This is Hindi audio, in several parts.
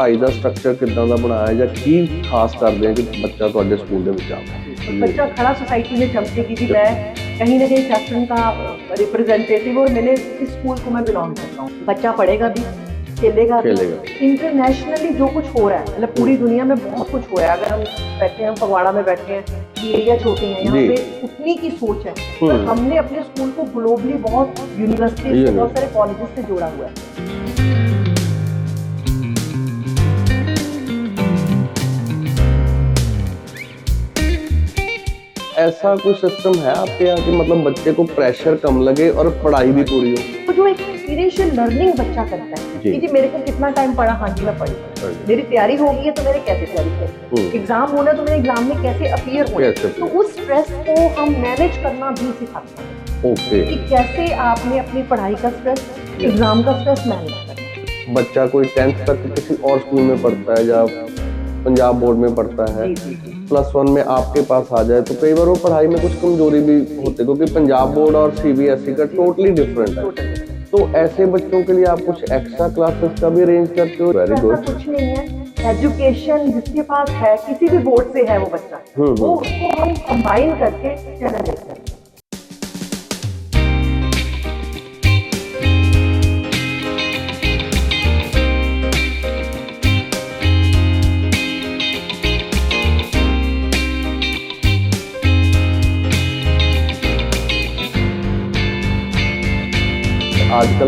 ਪੜ੍ਹਾਈ ਦਾ ਸਟਰਕਚਰ ਕਿੱਦਾਂ ਦਾ ਬਣਾਇਆ ਜਾਂ ਕੀ ਖਾਸ ਕਰਦੇ ਆ ਕਿ ਬੱਚਾ ਤੁਹਾਡੇ ਸਕੂਲ ਦੇ ਵਿੱਚ ਆਵੇ और बच्चा खड़ा सोसाइटी में चमके कि जी मैं कहीं ना कहीं सैफरन का रिप्रेजेंटेटिव और मैंने इस स्कूल को मैं बिलोंग करता हूँ बच्चा पढ़ेगा भी खेलेगा भी खेलेगा। इंटरनेशनली जो कुछ हो रहा है मतलब पूरी दुनिया में बहुत कुछ हो रहा है अगर हम बैठे हैं हम फगवाड़ा में बैठे हैं ये एरिया छोटे हैं यहाँ जी। पे उतनी की सोच है पर हम्म। हमने अपने स्कूल को ग्लोबली बहुत यूनिवर्सिटी से University। बहुत सारे कॉलेजेस से जोड़ा हुआ है ऐसा कोई सिस्टम है आपके यहाँ कि मतलब बच्चे को प्रेशर कम लगे और पढ़ाई भी पूरी हो? तो जो एक एक्सपीरियंशियल लर्निंग बच्चा करता है जी। कि जी मेरे को कितना टाइम पढ़ा? हाँ जी मैं पढ़ी। मेरी तैयारी हो गई है तो मैंने कैसे तैयारी। करी? एग्ज़ाम होना तो मेरे एग्ज़ाम में कैसे अपियर होना है। तो उस स्ट्रेस को हम मैनेज करना भी सिखाते हैं। ओके कि कैसे आपने अपनी पढ़ाई का स्ट्रेस एग्ज़ाम का स्ट्रेस मैनेज करना बच्चा कोई टेंथ तक किसी और स्कूल में पढ़ता है या पंजाब बोर्ड में पढ़ता है। प्लस वन में आपके पास आ जाए तो कई बार वो पढ़ाई में कुछ कमज़ोरी भी होती है क्योंकि पंजाब बोर्ड और सीबीएसई का टोटली डिफरेंट है। तो ऐसे बच्चों के लिए आप कुछ एक्स्ट्रा क्लासेस का भी अरेंज करते हो? वेरी गुड कुछ नहीं है। एजुकेशन जिसके पास है किसी भी बोर्ड से है वो बच्चा। हम्म, वो हम्म। उसको हम कंबाइन करके चैनल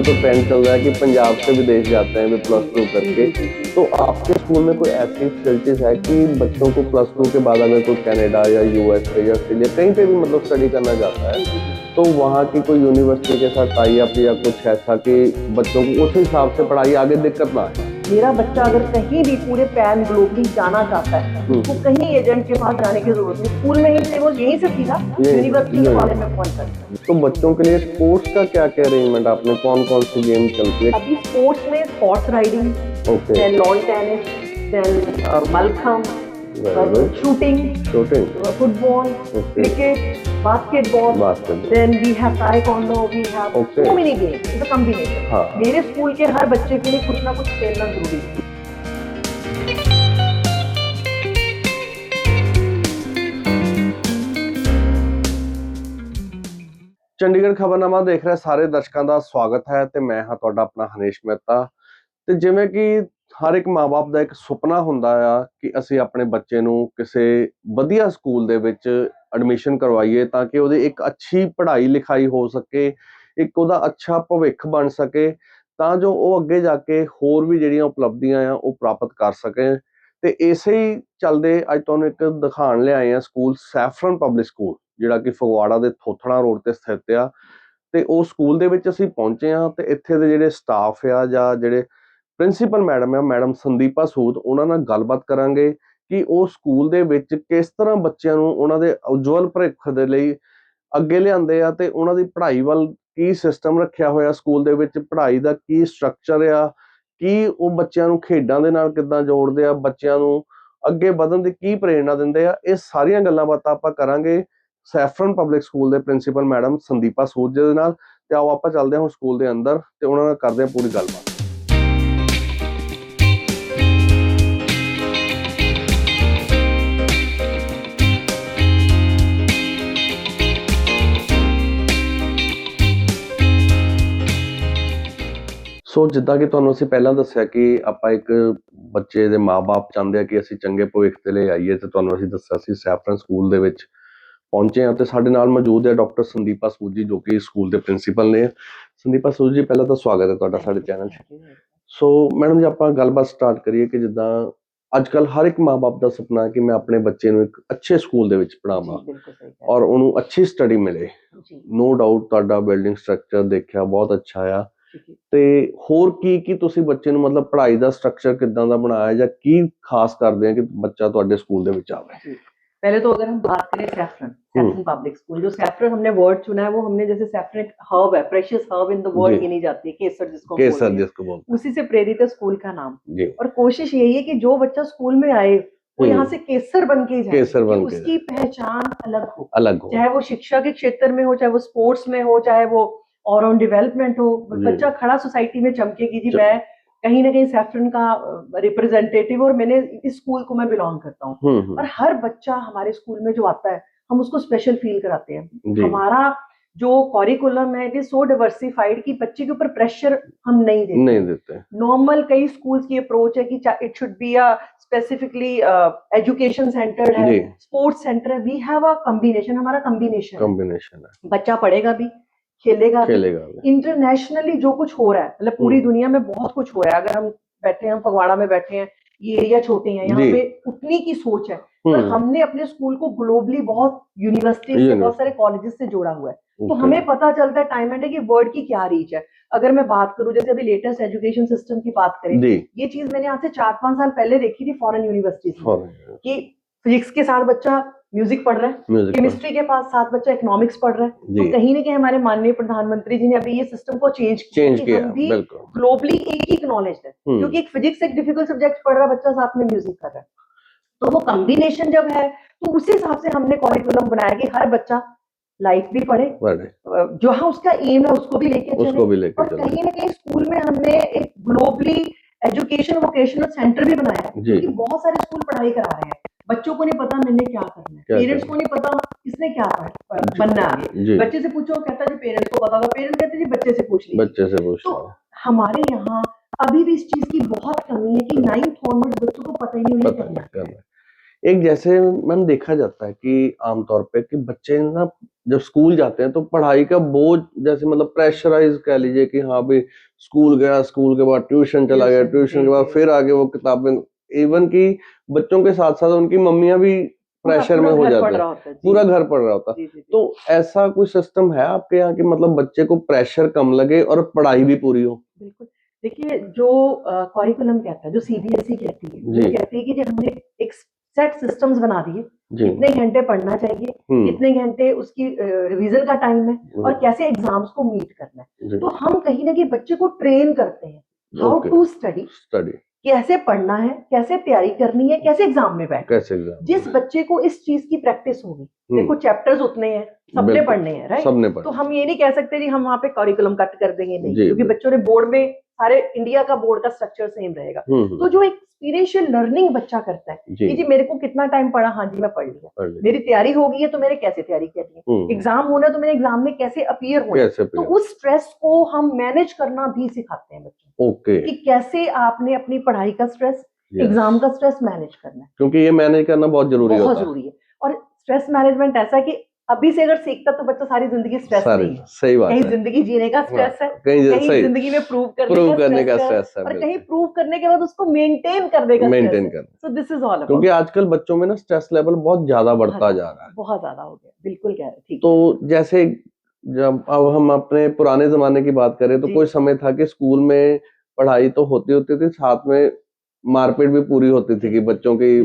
तो ट्रेंड चल रहा है कि पंजाब से विदेश जाते हैं प्लस टू करके। तो आपके स्कूल में कोई ऐसी फैसिलिटीज़ है कि बच्चों को प्लस टू के बाद अगर कोई कनाडा या यूएस या ऑस्ट्रेलिया कहीं पे भी मतलब स्टडी करना चाहता है तो वहाँ की कोई यूनिवर्सिटी के साथ टाई अप या कुछ ऐसा कि बच्चों को उस हिसाब से पढ़ाई आगे दिक्कत ना आए। मेरा बच्चा अगर कहीं भी पूरे पैन ग्लोबली जाना चाहता है तो उसको कहीं एजेंट के पास जाने की ज़रूरत नहीं। स्कूल में ही से वो यहीं से सीधा यूनिवर्सिटी के कॉलेज में पहुँच सकता है तो बच्चों के लिए स्पोर्ट्स का क्या क्या अरेंजमेंट आपने कौन कौन सी गेम चलती है? अभी स्पोर्ट्स में horse riding then lawn tennis then mallakhamb Very good shooting shooting football Okay. Cricket basketball basketball then we have taekwondo we have Okay. so many games it's a combination हाँ मेरे स्कूल के हर बच्चे के लिए कुछ ना कुछ खेलना जरूरी है ਚੰਡੀਗੜ੍ਹ ਖਬਰਨਾਮਾ ਦੇਖ ਰਹੇ ਸਾਰੇ ਦਰਸ਼ਕਾਂ ਦਾ ਸਵਾਗਤ ਹੈ ਤੇ ਮੈਂ ਹਾਂ ਤੁਹਾਡਾ ਆਪਣਾ ਹਨੇਸ਼ ਮਹਿਤਾ ਤੇ ਜਿਵੇਂ ਕਿ ਹਰ ਇੱਕ ਮਾਪੇ ਦਾ ਇੱਕ ਸੁਪਨਾ ਹੁੰਦਾ ਆ ਕਿ ਅਸੀਂ ਆਪਣੇ ਬੱਚੇ ਨੂੰ ਕਿਸੇ ਵਧੀਆ ਸਕੂਲ ਦੇ ਵਿੱਚ ਐਡਮਿਸ਼ਨ ਕਰਵਾਈਏ ਤਾਂ ਕਿ ਉਹਦੀ ਇੱਕ ਅੱਛੀ ਪੜ੍ਹਾਈ ਲਿਖਾਈ ਹੋ ਸਕੇ, ਇੱਕ ਉਹਦਾ ਅੱਛਾ ਭਵਿੱਖ ਬਣ ਸਕੇ, ਤਾਂ ਜੋ ਉਹ ਅੱਗੇ ਜਾ ਕੇ ਹੋਰ ਵੀ ਜਿਹੜੀਆਂ ਉਪਲਬਧੀਆਂ ਆ ਉਹ ਪ੍ਰਾਪਤ ਕਰ ਸਕੇ। ਤੇ ਇਸੇ ਹੀ ਚੱਲਦੇ ਅੱਜ ਤੁਹਾਨੂੰ ਇੱਕ ਦਿਖਾਣ ਲਿਆਏ ਆ ਸਕੂਲ ਸੈਫਰਨ ਪਬਲਿਕ ਸਕੂਲ, ਜਿਹੜਾ ਕਿ ਫਗਵਾੜਾ ਦੇ ਥੋਥੜਾ ਰੋਡ ਤੇ ਸਥਿਤ ਆ। ਤੇ ਉਹ ਸਕੂਲ ਦੇ ਵਿੱਚ ਅਸੀਂ ਪਹੁੰਚੇ ਆ ਤੇ ਇੱਥੇ ਦੇ ਜਿਹੜੇ ਸਟਾਫ ਆ ਜਾਂ ਜਿਹੜੇ ਪ੍ਰਿੰਸੀਪਲ ਮੈਡਮ ਆ ਮੈਡਮ ਸੰਦੀਪਾ ਸੂਦ, ਉਹਨਾਂ ਨਾਲ ਗੱਲਬਾਤ ਕਰਾਂਗੇ ਕਿ ਉਹ ਸਕੂਲ ਦੇ ਵਿੱਚ ਕਿਸ ਤਰ੍ਹਾਂ ਬੱਚਿਆਂ ਨੂੰ ਉਹਨਾਂ ਦੇ ਉਜਵਲ ਭਵਿੱਖ ਦੇ ਲਈ ਅੱਗੇ ਲਿਆਂਦੇ ਆ ਤੇ ਉਹਨਾਂ ਦੀ ਪੜ੍ਹਾਈ ਵੱਲ ਕੀ ਸਿਸਟਮ ਰੱਖਿਆ ਹੋਇਆ ਸਕੂਲ ਦੇ ਵਿੱਚ, ਪੜ੍ਹਾਈ ਦਾ ਕੀ ਸਟਰਕਚਰ ਆ, ਕੀ ਉਹ ਬੱਚਿਆਂ ਨੂੰ ਖੇਡਾਂ ਦੇ ਨਾਲ ਕਿੱਦਾਂ ਜੋੜਦੇ ਆ, ਬੱਚਿਆਂ ਨੂੰ ਅੱਗੇ ਵਧਣ ਦੀ ਕੀ ਪ੍ਰੇਰਣਾ ਦਿੰਦੇ ਆ, ਇਹ ਸਾਰੀਆਂ ਗੱਲਾਂ ਬਾਤਾਂ ਆਪਾਂ ਕਰਾਂਗੇ ਸੈਫਰਨ ਪਬਲਿਕ ਸਕੂਲ ਦੇ ਪ੍ਰਿੰਸੀਪਲ ਮੈਡਮ ਸੰਦੀਪਾ ਸੂਦ ਜੀ ਦੇ ਨਾਲ, ਤੇ ਆਓ ਆਪਾਂ ਚੱਲਦੇ ਹਾਂ ਹੁਣ ਸਕੂਲ ਦੇ ਅੰਦਰ ਤੇ ਉਹਨਾਂ ਨਾਲ ਕਰਦੇ ਹਾਂ ਪੂਰੀ ਗੱਲਬਾਤ। ਸੋ ਜਿੱਦਾਂ ਕਿ ਤੁਹਾਨੂੰ ਅਸੀਂ ਪਹਿਲਾਂ ਦੱਸਿਆ ਕਿ ਆਪਾਂ ਇੱਕ ਬੱਚੇ ਦੇ ਮਾਪੇ ਚਾਹੁੰਦੇ ਆ ਕਿ ਅਸੀਂ ਚੰਗੇ ਭਵਿੱਖ ਦੇ ਲਈ ਆਈਏ ਤੇ ਤੁਹਾਨੂੰ ਅਸੀਂ ਦੱਸਿਆ ਸੀ ਸੈਫਰਨ ਸਕੂਲ ਦੇ ਵਿੱਚ ਪਹੁੰਚੇ ਆ ਤੇ ਸਾਡੇ ਨਾਲ ਮੌਜੂਦ ਹੈ ਡਾਕਟਰ ਸੰਦੀਪਾ ਸੂਜੀ ਜੋ ਕਿ ਸਕੂਲ ਦੇ ਪ੍ਰਿੰਸੀਪਲ ਨੇ। ਸੰਦੀਪਾ ਸੂਜੀ ਪਹਿਲਾਂ ਤਾਂ ਸਵਾਗਤ ਹੈ ਤੁਹਾਡਾ ਸਾਡੇ ਚੈਨਲ 'ਚ। ਸੋ ਮੈਡਮ ਜੀ ਆਪਾਂ ਗੱਲਬਾਤ ਸਟਾਰਟ ਕਰੀਏ ਕਿ ਜਿੱਦਾਂ ਅੱਜ ਕੱਲ ਹਰ ਇੱਕ ਮਾਪੇ ਦਾ ਸੁਪਨਾ ਹੈ ਕਿ ਮੈਂ ਆਪਣੇ ਬੱਚੇ ਨੂੰ ਇੱਕ ਅੱਛੇ ਸਕੂਲ ਦੇ ਵਿੱਚ ਪੜਾਵਾਂ ਔਰ ਉਹਨੂੰ ਅੱਛੀ ਸਟੱਡੀ ਮਿਲੇ। ਨੋ ਡਾਊਟ ਤੁਹਾਡਾ ਬਿਲਡਿੰਗ ਸਟਰਕਚਰ ਦੇਖਿਆ ਬਹੁਤ ਅੱਛਾ ਆ। ਤੇ ਹੋਰ ਕੀ ਕੀ ਤੁਸੀਂ ਬੱਚੇ ਨੂੰ ਮਤਲਬ ਪੜ੍ਹਾਈ ਦਾ ਸਟਰਕਚਰ ਕਿੱਦਾਂ ਦਾ ਬਣਾਇਆ ਜਾਂ ਕੀ ਖਾਸ ਕਰਦੇ ਆ ਕਿ ਬੱਚਾ ਤੁਹਾਡੇ ਸਕੂਲ ਦੇ ਵਿੱਚ ਆਵੇ पहले तो अगर हम बात करें सैफरन सैफरन पब्लिक स्कूल जो सैफरन हमने वर्ड चुना है वो हमने जैसे सैफरन एक हर्ब है precious herb in the ji. World गिनी जाती है केसर जिसको हम केसर बोलते हैं। जिसको बोलते उसी से प्रेरित है स्कूल का नाम जी और कोशिश यही है कि जो बच्चा स्कूल में आए वो हम्म। यहाँ से केसर बन के जाए केसर बन कि के उसकी पहचान अलग हो अलग हो चाहे वो शिक्षा के क्षेत्र में हो चाहे वो स्पोर्ट्स में हो चाहे वो और ऑन डेवलपमेंट हो बच्चा खड़ा सोसाइटी में चमके कि जी मैं कहीं ना कहीं सैफरन का रिप्रेजेंटेटिव और मैंने इस स्कूल को मैं बिलोंग करता हूँ। हम्म हम्म, और हर बच्चा हमारे स्कूल में जो आता है हम उसको स्पेशल फील कराते हैं। हमारा जो कॉरिकुलम है इट इज़ सो डिवर्सिफाइड कि बच्चे के ऊपर प्रेशर हम नहीं देते। नहीं देते। नॉर्मल कई स्कूल्स की अप्रोच है कि it should be a specifically education centre है स्पोर्ट्स सेंटर है। वी हैव अ कॉम्बिनेशन हमारा कॉम्बिनेशन कॉम्बिनेशन है। बच्चा पढ़ेगा भी खेलेगा खेलेगा इंटरनेशनली जो कुछ हो रहा है मतलब पूरी हम्म। दुनिया में बहुत कुछ हो रहा है। अगर हम बैठे हैं हम फगवाड़ा में बैठे हैं ये एरिया छोटे हैं यहाँ पे उतनी की सोच है। पर हम्म, हमने अपने स्कूल को ग्लोबली बहुत यूनिवर्सिटी से बहुत सारे कॉलेजेस से जोड़ा हुआ है। तो हमें पता चलता है टाइम एंड है कि वर्ड की क्या रीच है। अगर मैं बात करूँ जैसे अभी लेटेस्ट एजुकेशन सिस्टम की बात करें ये चीज़ मैंने आज से चार पाँच साल पहले देखी थी फॉरेन यूनिवर्सिटीज में कि फिजिक्स के साथ बच्चा म्यूज़िक पढ़ रहा है केमिस्ट्री के पास सात बच्चा इकोनॉमिक्स पढ़ रहा है। तो कहीं ना कहीं हमारे माननीय प्रधानमंत्री जी ने अभी ये सिस्टम को चेंज किया चेंज किया भी ग्लोबली एक ही नॉलेज है हम्म, क्योंकि एक फिजिक्स एक डिफ़िकल्ट सब्जेक्ट पढ़ रहा बच्चा साथ में म्यूज़िक कर रहा है। तो वो कॉम्बिनेशन जब है तो उसी हिसाब से हमने कॉरिकुलम बनाया कि हर बच्चा लाइफ भी पढ़े अ, जहाँ उसका एम है उसको भी लेके उसको भी लेके और कहीं ना कहीं स्कूल में हमने एक ग्लोबली एजुकेशन वोकेशनल सेंटर भी बनाया है क्योंकि बहुत सारे स्कूल पढ़ाई करा रहे हैं। बच्चों को नहीं पता मैंने क्या करना है। पेरेंट्स को नहीं पता किसने क्या बनना है। बच्चे से पूछो कहता जी पेरेंट्स को पता था पेरेंट्स कहते जी बच्चे से पूछ बच्चे से पूछते तो हमारे यहाँ अभी भी इस चीज़ की बहुत कमी है कि नाइन्थ ऑनवर्ड बच्चों को पता ही नहीं पता करना करना है। एक जैसे मैम देखा जाता है कि आमतौर पे कि बच्चे ना जब स्कूल जाते हैं तो पढ़ाई का बोझ जैसे मतलब प्रेशराइज कह लीजिए कि हाँ भाई स्कूल गया स्कूल के बाद ट्यूशन चला गया ट्यूशन के बाद फिर आगे वो किताबें इवन कि बच्चों के साथ साथ उनकी मम्मियाँ भी प्रेशर में हो जाती है। पूरा घर पढ़ रहा होता है। जी, जी, जी। तो ऐसा कोई सिस्टम है आपके यहाँ कि मतलब बच्चे को प्रेशर कम लगे और पढ़ाई भी पूरी हो? बिल्कुल। देखिए जो करिकुलम कहता है जो सीबीएसई E कहती है। कहती है कि जो हमने एक सेट सिस्टम्स बना दिए इतने घंटे पढ़ना चाहिए हम्म। इतने घंटे उसकी रिवीजन का टाइम है और कैसे एग्ज़ाम्स को मीट करना है। तो हम कहीं ना कहीं बच्चे को ट्रेन करते हैं हाउ टू स्टडी स्टडी कैसे पढ़ना है कैसे तैयारी करनी है कैसे एग्ज़ाम में बैठ कैसे एग्ज़ाम जिस बच्चे को इस चीज़ की प्रैक्टिस होगी हम्म। देखो चैप्टर्स उतने हैं सबने पढ़ने हैं राइट सबने तो हम ये नहीं कह सकते जी हम वहाँ पे करिकुलम कट कर देंगे नहीं क्योंकि बच्चों ने बोर्ड में सारे इंडिया का बोर्ड का स्ट्रक्चर सेम रहेगा। हम्म हम्म, तो जो एक्सपीरियंशियल लर्निंग बच्चा करता है कि जी जी मेरे को कितना टाइम पढ़ा? हाँ जी मैं पढ़ लिया। मेरी तैयारी हो गई है तो मैंने कैसे तैयारी करनी है एग्ज़ाम होना तो मैंने एग्ज़ाम में कैसे अपियर होना? तो उस स्ट्रेस को हम मैनेज करना भी सिखाते हैं बच्चों ओके कि कैसे आपने अपनी पढ़ाई का स्ट्रेस एग्ज़ाम का स्ट्रेस मैनेज करना है। क्योंकि ये मैनेज करना बहुत ज़रूरी बहुत ज़रूरी है। और स्ट्रेस मैनेजमेंट ऐसा है कि अभी से अगर सीखता तो बच्चा सारी ज़िंदगी स्ट्रेस नहीं है सही बात कहीं ज़िंदगी जीने का स्ट्रेस है कहीं ज़िंदगी में प्रूव करने प्रूव का करने का स्ट्रेस है और कहीं प्रूव करने के बाद उसको मेंटेन करने का मेंटेन करना। सो दिस इज़ ऑल क्योंकि आजकल बच्चों में ना स्ट्रेस लेवल बहुत ज़्यादा बढ़ता जा रहा है। बहुत ज़्यादा हो गया बिल्कुल कह रहे ठीक तो जैसे जब अब हम अपने पुराने जमाने की बात करें तो कोई समय था कि स्कूल में पढ़ाई तो होती होती थी साथ में मारपीट भी पूरी होती थी कि बच्चों की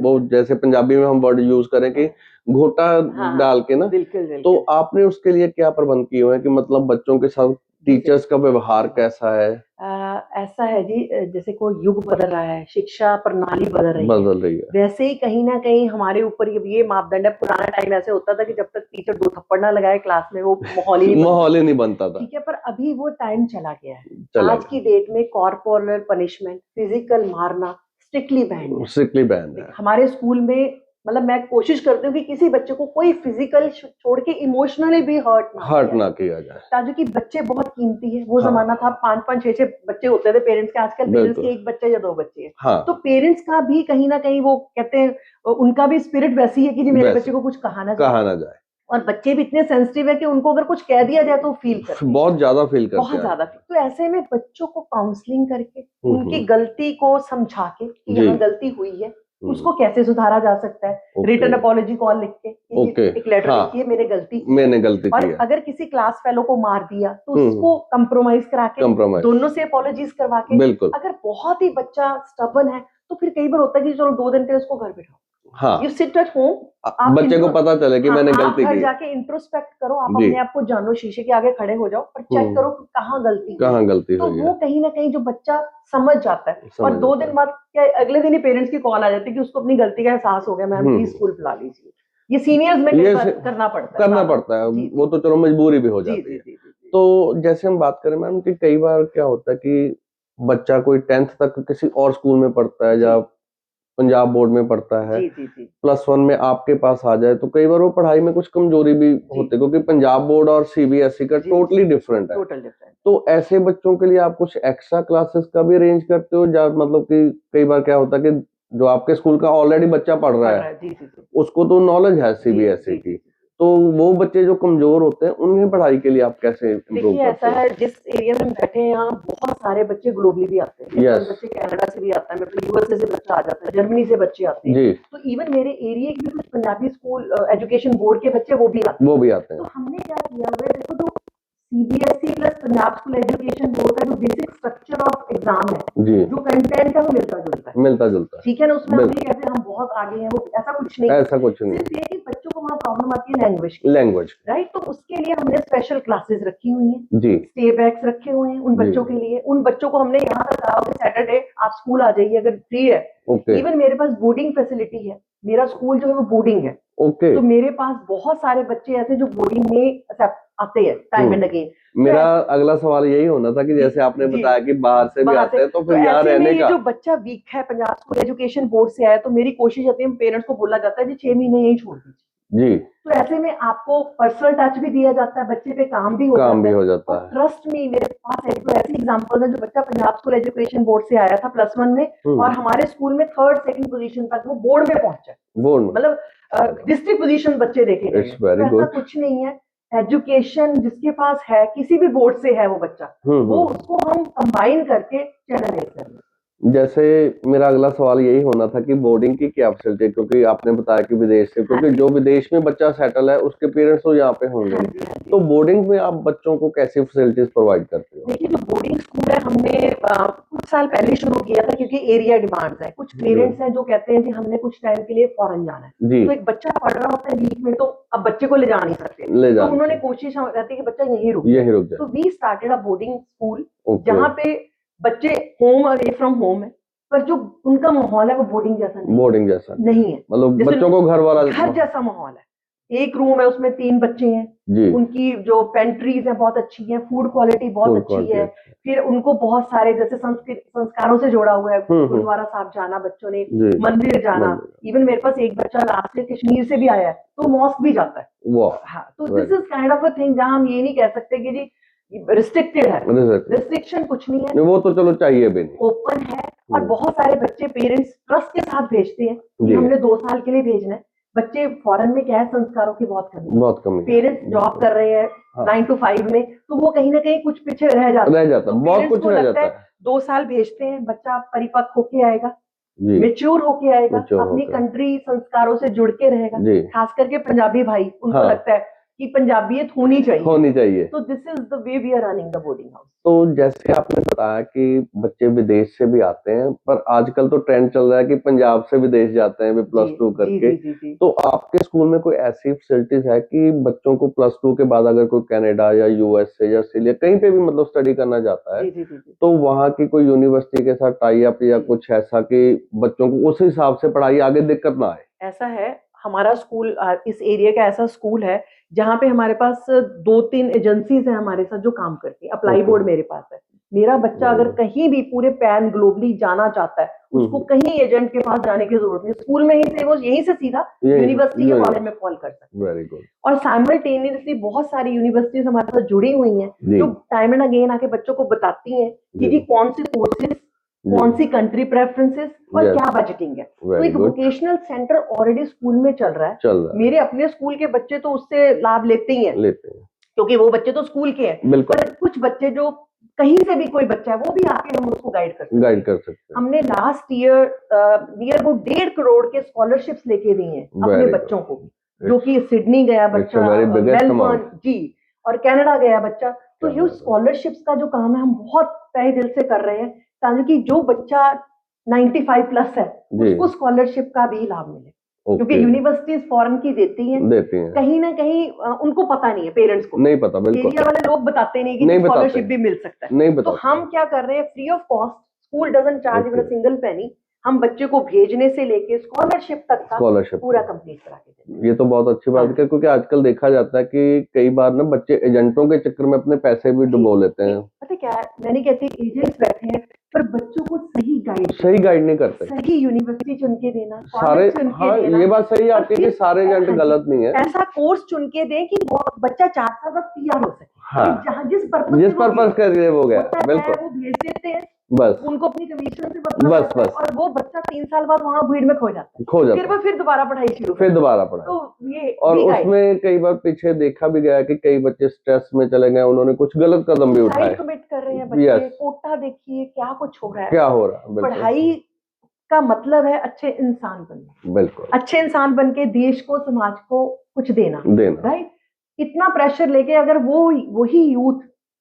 वो जैसे पंजाबी में हम वर्ड यूज़ करें कि घोटा हाँ, डाल के ना बिल्कुल। तो आपने उसके लिए क्या प्रबंध किए हुए हैं कि मतलब बच्चों के साथ टीचर्स का व्यवहार कैसा है? आ, ऐसा है जी जैसे कोई युग बदल रहा है शिक्षा प्रणाली बदल रही है। बदल रही है। वैसे ही कहीं ना कहीं हमारे ऊपर ये मापदंड है पुराना टाइम ऐसे होता था कि जब तक टीचर दो थप्पड़ ना लगाए क्लास में वो माहौल ही माहौल ही नहीं बनता था। ठीक है पर अभी वो टाइम चला गया है। चला आज की डेट में कॉर्पोरल पनिशमेंट फ़िज़िकल मारना स्ट्रिक्टली है। स्ट्रिक्टली बैन है। हमारे स्कूल में मतलब मैं कोशिश करती हूँ कि किसी बच्चे को कोई फ़िज़िकल छोड़ के इमोशनली भी हर्ट ना हर्ट किया ना किया जाए। ताकि कि बच्चे बहुत कीमती है। वो हाँ। जमाना था पाँच पाँच छह छह बच्चे होते थे पेरेंट्स के। आजकल पेरेंट्स के एक बच्चे या दो बच्चे हैं। हाँ। तो पेरेंट्स का भी कहीं ना कहीं वो कहते हैं उनका भी स्पिरिट वैसी है कि जी मेरे बच्चे को कुछ कहा ना कहा ना जाए। और बच्चे भी इतने सेंसिटिव है कि उनको अगर कुछ कह दिया जाए तो फील करते बहुत ज़्यादा फील करते बहुत ज़्यादा तो ऐसे में बच्चों को काउंसलिंग करके हम्म, उनकी हम्म, गलती को समझा के कि यहाँ गलती हुई है उसको कैसे सुधारा जा सकता है? रिटर्न अपोलॉजी कॉल लिख के? ओके, एक लेटर हाँ। लिखिए मेरे गलती मैंने गलती और की है। अगर किसी क्लास फेलो को मार दिया तो हम्म, उसको कम्प्रोमाइज करा के कंप्रोमाइज दोनों से अपोलॉजीज करवा के बिल्कुल। अगर बहुत ही बच्चा स्टबन है तो फिर कई बार होता है कि चलो दो दिन के उसको घर बिठाओ। हाँ। यू सिट एट होम बच्चे को पता चले कि हाँ, मैंने गलती की। जाके इंट्रोस्पेक्ट करो आप अपने आप को जानो शीशे के आगे खड़े हो जाओ और चेक हम्म। करो कि कहाँ गलती कहाँ गलती तो वो कहीं ना कहीं जो बच्चा समझ जाता है। समझ और दो दिन बाद क्या अगले दिन ही पेरेंट्स की कॉल आ जाती है कि उसको अपनी गलती का एहसास हो गया मैम हम्म। प्लीज़ स्कूल बुला लीजिए। ये सीनियर्स में ये करना पड़ता है करना पड़ता है। वो तो चलो मजबूरी भी हो जाती है। तो जैसे हम बात करें मैम कि कई बार क्या होता है कि बच्चा कोई टेंथ तक किसी और स्कूल में पढ़ता है या पंजाब बोर्ड में पढ़ता है। जी जी जी। प्लस वन में आपके पास आ जाए तो कई बार वो पढ़ाई में कुछ कमज़ोरी भी होती है क्योंकि पंजाब बोर्ड और सीबीएसई का टोटली डिफरेंट है। टोटल डिफरेंट तो ऐसे बच्चों के लिए आप कुछ एक्स्ट्रा क्लासेस का भी अरेंज करते हो? या मतलब कि कई बार क्या होता है कि जो आपके स्कूल का ऑलरेडी बच्चा पढ़ रहा है जी जी जी। उसको तो नॉलेज है सीबीएसई जी, की। तो वो बच्चे जो कमज़ोर होते हैं उन्हें पढ़ाई के लिए आप कैसे इम्प्रूव देखिए ऐसा करते हो? है जिस एरिया में बैठे हैं यहाँ बहुत सारे बच्चे ग्लोबली भी आते हैं। Yes. बच्चे कनाडा से भी आता है पास यूएसए से बच्चा आ जाता है जर्मनी से बच्चे आते हैं। तो इवन मेरे एरिया के कुछ पंजाबी स्कूल एजुकेशन बोर्ड के बच्चे वो भी आते वो भी आते हैं। हैं तो हमने क्या किया हुआ है देखो जो CBSE plus Punjab school education board का जो बेसिक स्ट्रक्चर ऑफ़ एग्ज़ाम है जी। कंटेंट है वो मिलता जुलता है। मिलता जुलता ठीक है ना उसमें हम हम बहुत आगे हैं वो ऐसा कुछ नहीं। ऐसा कुछ नहीं। सिर्फ़ ये कि वहाँ प्रॉब्लम आती है लैंग्वेज लैंग्वेज राइट तो उसके लिए हमने स्पेशल क्लासेस रखी हुई हैं। जी। स्टे बैग्स रखे हुए हैं उन बच्चों के लिए। उन बच्चों को हमने यहाँ तक कहा सैटरडे आप स्कूल आ जाइए अगर फ्री है। ओके। इवन मेरे पास बोर्डिंग फैसिलिटी है। मेरा स्कूल जो है वो बोर्डिंग है। ओके। तो मेरे पास बहुत सारे बच्चे ऐसे जो बोर्डिंग में आते हैं टाइम। एंड अगेन मेरा अगला सवाल यही होना था कि जैसे आपने बताया कि बाहर से भी आते हैं तो तो फिर यहाँ रहने का। जो बच्चा वीक है पंजाब स्कूल एजुकेशन बोर्ड से आया तो मेरी कोशिश होती है पेरेंट्स को बोला जाता है जी छह महीने यही छोड़ दीजिए। जी। तो ऐसे में आपको पर्सनल टच भी दिया जाता है बच्चे पे काम भी हो काम भी है। जाता है। ट्रस्ट मी मेरे पास एक तो ऐसी एग्जांपल है जो बच्चा पंजाब स्कूल एजुकेशन बोर्ड से आया था प्लस वन में हम्म, और हमारे स्कूल में थर्ड सेकंड पोजीशन तक वो बोर्ड में पहुँचा बोर्ड मतलब डिस्ट्रिक्ट पोजीशन बच्चे देखे तो ऐसा कुछ नहीं है। एजुकेशन जिसके पास है किसी भी बोर्ड से है वो बच्चा हम्म वो हम्म। उसको हम कंबाइन करके जनरेट करें जैसे मेरा अगला सवाल यही होना था कि बोर्डिंग की क्या फैसिलिटी है? क्योंकि आपने बताया कि विदेश से क्योंकि जो विदेश में बच्चा सेटल है उसके पेरेंट्स तो यहाँ पे होंगे। हाँ जी, हाँ जी। तो बोर्डिंग में आप बच्चों को कैसी फैसिलिटीज़ प्रोवाइड करते हो? देखिए जो बोर्डिंग स्कूल है हमने कुछ साल पहले शुरू किया था क्योंकि एरिया डिमांड है। कुछ पेरेंट्स हैं जो कहते हैं कि हमने कुछ टाइम के लिए फॉरेन जाना है। जी। तो एक बच्चा पढ़ रहा होता है वीक में तो अब बच्चे को ले जा नहीं सकते। ले तो उन्होंने कोशिश रहती है कि बच्चा यहीं रुके यही रुक जाए। तो we started a boarding school जहाँ पे बच्चे होम अवे फ्रॉम होम है पर जो उनका माहौल है वो बोर्डिंग जैसा नहीं, बोर्डिंग जैसा नहीं। है। मतलब बच्चों को घर वाला घर जैसा माहौल है। एक रूम है उसमें तीन बच्चे हैं। उनकी जो पेंट्रीज है बहुत अच्छी हैं फ़ूड क्वालिटी बहुत अच्छी है। फिर उनको बहुत सारे जैसे संस्कृत संस्कारों से जोड़ा हुआ है। हम्म, हम्म। गुरुद्वारा साहब जाना बच्चों ने मंदिर जाना। इवन मेरे पास एक बच्चा लास्ट से कश्मीर से भी आया है तो मॉस्क भी जाता है। हाँ तो this is kind of a thing जहाँ हम ये नहीं कह सकते कि जी रिस्ट्रिक्टेड है। रिस्ट्रिक्शन कुछ नहीं है। वो तो चलो चाहिए भी नहीं। ओपन है और हम्म। बहुत सारे बच्चे पेरेंट्स ट्रस्ट के साथ भेजते हैं कि हमने दो साल के लिए भेजना है। बच्चे फॉरेन में क्या है? संस्कारों की बहुत कमी बहुत कमी पेरेंट्स जॉब कर रहे हैं। नाइन टू फाइव में तो वो कहीं ना कहीं कुछ पीछे रह जाते हैं। रह जाता तो बहुत कुछ रह जाता है है। दो साल भेजते हैं बच्चा परिपक्व होके आएगा मेच्योर होके आएगा अपनी कंट्री संस्कारों से जुड़ के रहेगा। खास करके पंजाबी भाई उनको हाँ। लगता है कि पंजाबियत होनी चाहिए। होनी चाहिए। तो this is the way we are running the boarding house तो जैसे आपने बताया कि बच्चे विदेश से भी आते हैं पर आजकल तो ट्रेंड चल रहा है कि पंजाब से विदेश जाते हैं प्लस टू करके। जी, जी, जी। तो आपके स्कूल में कोई ऐसी फैसिलिटीज़ है कि बच्चों को प्लस टू के बाद अगर कोई कनाडा या यूएसए या ऑस्ट्रेलिया कहीं पे भी मतलब स्टडी करना चाहता है जी जी जी जी। तो वहाँ की कोई यूनिवर्सिटी के साथ टाई अप या कुछ ऐसा कि बच्चों को उस हिसाब से पढ़ाई आगे दिक्कत ना आए। ऐसा है हमारा स्कूल इस एरिया का ऐसा स्कूल है जहाँ पे हमारे पास दो तीन एजेंसीज हैं हमारे साथ जो काम करती है। अप्लाई बोर्ड मेरे पास है। मेरा बच्चा अगर कहीं भी पूरे पैन ग्लोबली जाना चाहता है उसको हम्म। कहीं एजेंट के पास जाने की ज़रूरत नहीं। स्कूल में ही से वो यहीं से सीधा यूनिवर्सिटी के। कॉलेज में कॉल कर सकते हैं। वेरी गुड और साइमल्टेनियसली बहुत सारी यूनिवर्सिटीज हमारे साथ जुड़ी हुई हैं जो। टाइम एंड अगेन आके बच्चों को बताती हैं कि। जी कौन से कोर्सेज कौन सी कंट्री प्रेफरेंसेस और Yes. क्या बजटिंग है? तो एक वोकेशनल सेंटर ऑलरेडी स्कूल में चल रहा है। चल रहा मेरे अपने स्कूल के बच्चे तो उससे लाभ लेते ही हैं। है लेते हैं। क्योंकि वो बच्चे तो स्कूल के हैं। पर कुछ बच्चे जो कहीं से भी कोई बच्चा है वो भी आके हम उसको गाइड कर गाइड कर सकते हैं। हमने लास्ट ईयर नियर अबाउट डेढ़ करोड़ के स्कॉलरशिप्स लेके दी हैं अपने बच्चों को। जो कि सिडनी गया बच्चा मेलबर्न जी और कनाडा गया बच्चा। तो ये. स्कॉलरशिप्स का जो काम है हम बहुत तय दिल से कर रहे हैं। ताकि जो बच्चा 95 प्लस है उसको स्कॉलरशिप का भी लाभ मिले। क्योंकि यूनिवर्सिटीज फॉरेन की देती हैं। देती हैं। कहीं ना कहीं उनको पता नहीं है पेरेंट्स को। नहीं पता बिल्कुल। एरिया वाले लोग बताते नहीं कि। स्कॉलरशिप भी मिल सकता है। नहीं तो हम क्या कर रहे हैं free of cost school doesn't charge even. Single penny हम बच्चे को भेजने से लेके स्कॉलरशिप तक का स्कॉलरशिप पूरा कंप्लीट करा के देते हैं। ये तो बहुत अच्छी बात हाँ। है क्योंकि आजकल देखा जाता है कि कई बार ना बच्चे एजेंटों के चक्कर में अपने पैसे भी डुबो लेते हैं। पता क्या है? मैंने कहती एजेंट्स बैठे हैं पर बच्चों को सही गाइड सही गाइड नहीं करते। सही यूनिवर्सिटी चुन के देना सारे चुन हाँ देना। ये बात सही है आपकी कि सारे एजेंट गलत नहीं है। ऐसा कोर्स चुन के दे कि वो बच्चा चार साल बाद पीआर हो सके। हाँ। जहाँ जिस पर्पज जिस पर्पज के लिए वो गया बिल्कुल। वो भेज देते हैं। बस। उनको अपनी कमीशन से बस, बस। और वो बच्चा तीन साल बाद वहाँ भीड़ में खो जाता है। खो फिर जाता वो फिर दोबारा पढ़ाई शुरू फिर दोबारा है। पढ़ा तो ये और उसमें कई बार पीछे देखा भी गया कि कई बच्चे स्ट्रेस में चले गए उन्होंने कुछ गलत कदम भी उठाए। कमिट कर रहे हैं बच्चे. कोटा देखिए क्या कुछ हो रहा है। क्या हो रहा है? पढ़ाई का मतलब है अच्छे इंसान बनना। बिल्कुल। अच्छे इंसान बन के देश को समाज को कुछ देना। देना। राइट इतना प्रेशर लेके अगर वो वही यूथ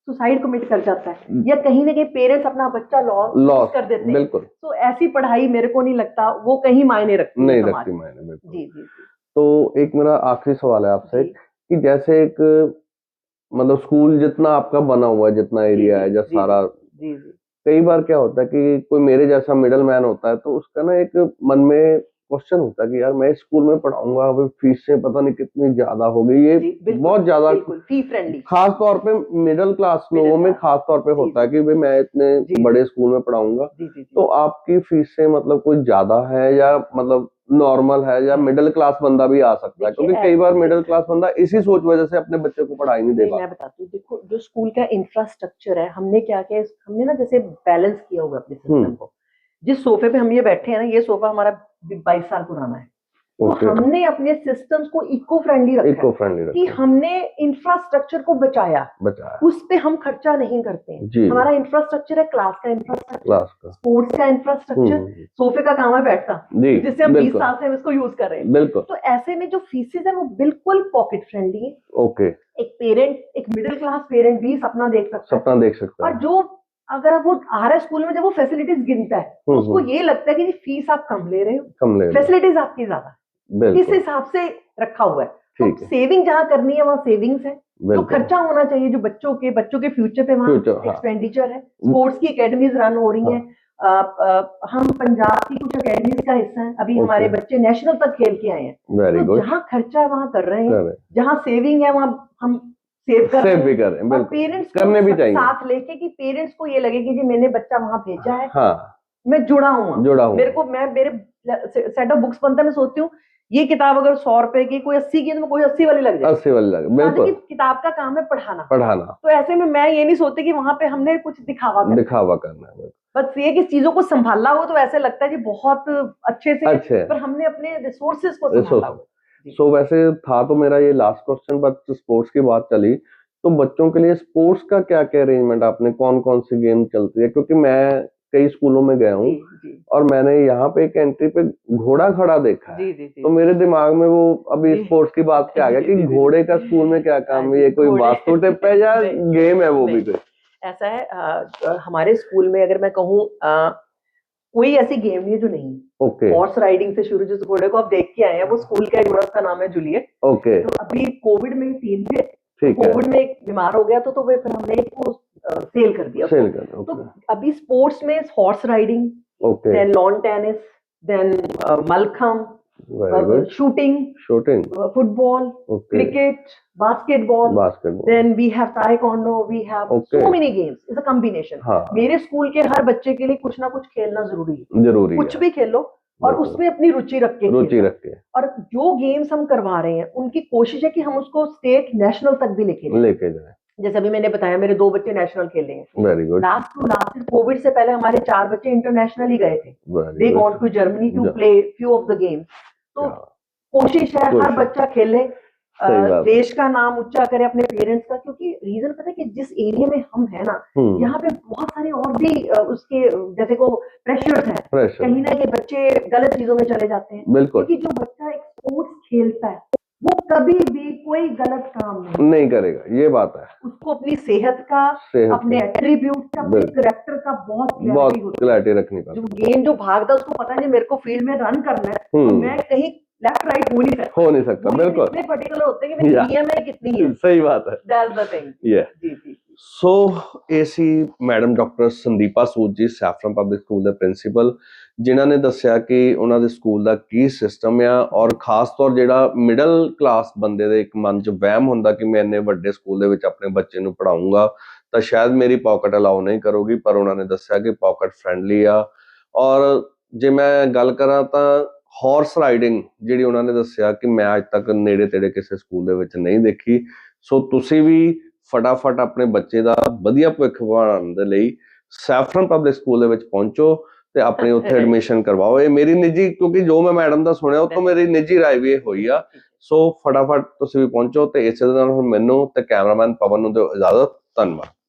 सुसाइड कमिट कर जाता है। या कहीं ना कहीं पेरेंट्स अपना बच्चा लॉस कर देते हैं। बिल्कुल। तो ऐसी पढ़ाई मेरे को नहीं लगता वो कहीं मायने रखती नहीं रखती में। मैंने बिल्कुल। जी जी तो एक मेरा आखिरी सवाल है आपसे कि जैसे एक मतलब स्कूल जितना आपका बना हुआ है जितना एरिया है या सारा जी जी। कई बार क्या होता है कि कोई मेरे जैसा मिडल मैन होता है तो उसका ना एक मन में क्वेश्चन होता है कि यार मैं स्कूल में पढ़ाऊँगा अभी फीसें पता नहीं कितनी ज़्यादा हो गई। ये बहुत ज़्यादा बिल्कुल फ़ी फ्रेंडली खास तौर पे मिडिल क्लास लोगों में खास तौर पे होता है। कि भाई मैं इतने बड़े स्कूल में पढ़ाऊँगा। तो आपकी फीसें मतलब कोई ज़्यादा है या मतलब नॉर्मल है या मिडिल क्लास बंदा भी आ सकता है? क्योंकि कई बार मिडिल क्लास बंदा इसी सोच वजह से अपने बच्चे को पढ़ाई नहीं दे मैं बताती हूँ देखो जो स्कूल का इंफ्रास्ट्रक्चर है हमने क्या किया हमने ना जैसे बैलेंस किया हुआ अपने सिस्टम हम्म। को। जिस सोफे पे हम ये बैठे हैं ना ये सोफा हमारा बाईस साल पुराना है। तो हमने अपने सिस्टम्स को इको फ्रेंडली रखा इको है फ्रेंडली कि हमने इंफ्रास्ट्रक्चर को बचाया। बचाया। उस पे हम खर्चा नहीं करते हैं। जी हमारा इंफ्रास्ट्रक्चर है क्लास का इंफ्रास्ट्रक्चर क्लास का। स्पोर्ट्स का इंफ्रास्ट्रक्चर हम्म, सोफे का काम है बैठना। जी जिससे हम बीस साल से हम इसको यूज़ कर रहे हैं। बिल्कुल। तो ऐसे में जो फीसेज है वो बिल्कुल पॉकेट फ्रेंडली है। ओके। एक पेरेंट एक मिडिल क्लास पेरेंट भी सपना देख सकता है। सपना देख सकता और जो अगर आप वो आ रहा है स्कूल में जब वो फैसिलिटीज़ गिनता है हम्म, उसको हम्म, ये लगता है कि फ़ीस आप कम ले रहे हो। कम ले फैसिलिटीज़ आपकी ज़्यादा इस हिसाब से रखा हुआ है। तो है। सेविंग जहाँ करनी है वहाँ सेविंग्स है। तो खर्चा होना चाहिए जो बच्चों के बच्चों के फ्यूचर पे वहाँ Future, हाँ। एक्सपेंडिचर है। स्पोर्ट्स की एकेडमीज रन हो रही हाँ। हैं। अ, हम पंजाब की कुछ एकेडमीज का हिस्सा है। अभी Okay. हमारे बच्चे नेशनल तक खेल के आए हैं। तो जहाँ खर्चा है वहाँ कर रहे हैं जहाँ सेविंग है वहाँ हम सेव कर सेव भी करें बिल्कुल। पेरेंट्स करने भी चाहिए। साथ लेके कि पेरेंट्स को ये लगे कि जी मैंने बच्चा वहाँ भेजा है। हाँ। मैं जुड़ा हूँ जुड़ा हूँ मेरे को मैं मेरे सेट ऑफ़ बुक्स बनता है मैं सोचती हूँ ये किताब अगर सौ रुपए की कोई अस्सी की तो कोई अस्सी वाली लग जाए। अस्सी वाली लगे बिल्कुल। किताब का काम है पढ़ाना। पढ़ाना। तो ऐसे में मैं ये नहीं सोचती कि वहाँ पे हमने कुछ दिखावा कर दिखावा करना है बस ये कि चीज़ों को संभालना हो तो ऐसे लगता है कि बहुत अच्छे से अच्छे पर हमने अपने रिसोर्सेज को संभाला हो। सो वैसे था तो मेरा ये लास्ट क्वेश्चन बट स्पोर्ट्स की बात चली तो बच्चों के लिए स्पोर्ट्स का क्या क्या अरेंजमेंट आपने कौन कौन सी गेम चलती है? क्योंकि मैं कई स्कूलों में गया हूँ और मैंने यहाँ पे एक एंट्री पे घोड़ा खड़ा देखा जी जी जी। तो मेरे दिमाग में वो अभी स्पोर्ट्स की बात पे आ गया कि। घोड़े का स्कूल में क्या काम है? ये कोई वास्तु टिप है या गेम है वो भी कोई? ऐसा है अ, हमारे स्कूल में अगर मैं कहूँ कोई ऐसी गेम नहीं है जो नहीं है। ओके हॉर्स राइडिंग से शुरू जिस घोड़े को आप देख के आए हैं वो स्कूल का एक उसका नाम है जूलियट ओके तो अभी कोविड में तीन थे कोविड में एक बीमार हो गया तो तो वे फिर हमने एक वो सेल कर दिया। सेल उसको। कर तो अभी स्पोर्ट्स में horse riding okay then lawn tennis then mallakhamb shooting shooting football cricket basketball basketball then we have taekwondo we have Okay. so many games. It's a combination. हाँ मेरे स्कूल के हर बच्चे के लिए कुछ ना कुछ खेलना ज़रूरी है। ज़रूरी कुछ है। भी खेलो और उसमें अपनी रुचि रख के रुचि रख के। और जो गेम्स हम करवा रहे हैं उनकी कोशिश है कि हम उसको स्टेट नेशनल तक भी लेके लेके जाए। जैसे अभी मैंने बताया मेरे दो बच्चे नेशनल खेले हैं। Very good last to last covid से पहले हमारे चार बच्चे इंटरनेशनल ही गए थे। They gone to Germany to play few of the games तो कोशिश है हर बच्चा खेले। देश का नाम ऊँचा करे अपने पेरेंट्स का क्योंकि रीजन पता है कि जिस एरिया में हम है ना हम्म। यहाँ पे बहुत सारे और भी उसके जैसे को प्रेशर्स है। कहीं ना कहीं बच्चे गलत चीज़ों में चले जाते हैं। बिल्कुल। क्योंकि जो बच्चा एक स्पोर्ट्स खेलता है वो कभी भी कोई गलत काम नहीं, नहीं करेगा ये बात है। उसको अपनी सेहत का सेहत अपने एट्रीब्यूट का अपने करेक्टर का बहुत बहुत क्लैरिटी रखनी पड़ती जो गेम जो भागता है उसको पता नहीं मेरे को फ़ील्ड में रन करना है तो हम्म। मैं कहीं लेफ़्ट राइट हो नहीं सकता। हो नहीं सकता बिल्कुल। इतने पर्टिकुलर होते हैं कि मेरी कितनी है। सही बात है। दैट्स द थिंग ये। जी जी। So AC madam doctor Sandeepa Sood ji Saffron Public School the principal ਜਿਨ੍ਹਾਂ ਨੇ ਦੱਸਿਆ ਕਿ ਉਹਨਾਂ ਦੇ ਸਕੂਲ ਦਾ ਕੀ ਸਿਸਟਮ ਆ ਔਰ ਖਾਸ ਤੌਰ ਜਿਹੜਾ ਮਿਡਲ ਕਲਾਸ ਬੰਦੇ ਦੇ ਇੱਕ ਮਨ 'ਚ ਵਹਿਮ ਹੁੰਦਾ ਕਿ ਮੈਂ ਇੰਨੇ ਵੱਡੇ ਸਕੂਲ ਦੇ ਵਿੱਚ ਆਪਣੇ ਬੱਚੇ ਨੂੰ ਪੜਾਉਂਗਾ ਤਾਂ ਸ਼ਾਇਦ ਮੇਰੀ ਪਾਕਟ ਅਲਾਉ ਨਹੀਂ ਕਰੂਗੀ, ਪਰ ਉਹਨਾਂ ਨੇ ਦੱਸਿਆ ਕਿ ਪਾਕਟ ਫ੍ਰੈਂਡਲੀ ਆ। ਔਰ ਜੇ ਮੈਂ ਗੱਲ ਕਰਾਂ ਤਾਂ ਹਾਰਸ ਰਾਈਡਿੰਗ ਜਿਹੜੀ ਉਹਨਾਂ ਨੇ ਦੱਸਿਆ ਕਿ ਮੈਂ ਅੱਜ ਤੱਕ ਨੇੜੇ ਤੇੜੇ ਕਿਸੇ ਸਕੂਲ ਦੇ ਵਿੱਚ ਨਹੀਂ ਦੇਖੀ, ਸੋ ਤੁਸੀਂ ਵੀ ਫਟਾਫਟ ਆਪਣੇ ਬੱਚੇ ਦਾ ਵਧੀਆ ਭਵਿੱਖ ਬਣਾਉਣ ਦੇ ਲਈ ਸੈਫਰਨ ਪਬਲਿਕ ਸਕੂਲ ਦੇ ਵਿੱਚ ਪਹੁੰਚੋ। ਤੇ ਆਪਣੀ ਉੱਥੇ ਐਡਮਿਸ਼ਨ ਕਰਵਾਓ। ਇਹ ਮੇਰੀ ਨਿੱਜੀ ਕਿਉਂਕਿ ਜੋ ਮੈਂ ਮੈਡਮ ਦਾ ਸੁਣਿਆ ਉਹ ਤੋਂ ਮੇਰੀ ਨਿੱਜੀ ਰਾਏ ਵੀ ਇਹ ਹੋਈ ਆ। ਸੋ ਫਟਾਫਟ ਤੁਸੀਂ ਵੀ ਪਹੁੰਚੋ ਤੇ ਇਸੇ ਦੇ ਨਾਲ ਹੁਣ ਮੈਨੂੰ ਤੇ ਕੈਮਰਾਮੈਨ ਪਵਨ ਨੂੰ ਦਿਓ ਇਜਾਜ਼ਤ। ਧੰਨਵਾਦ।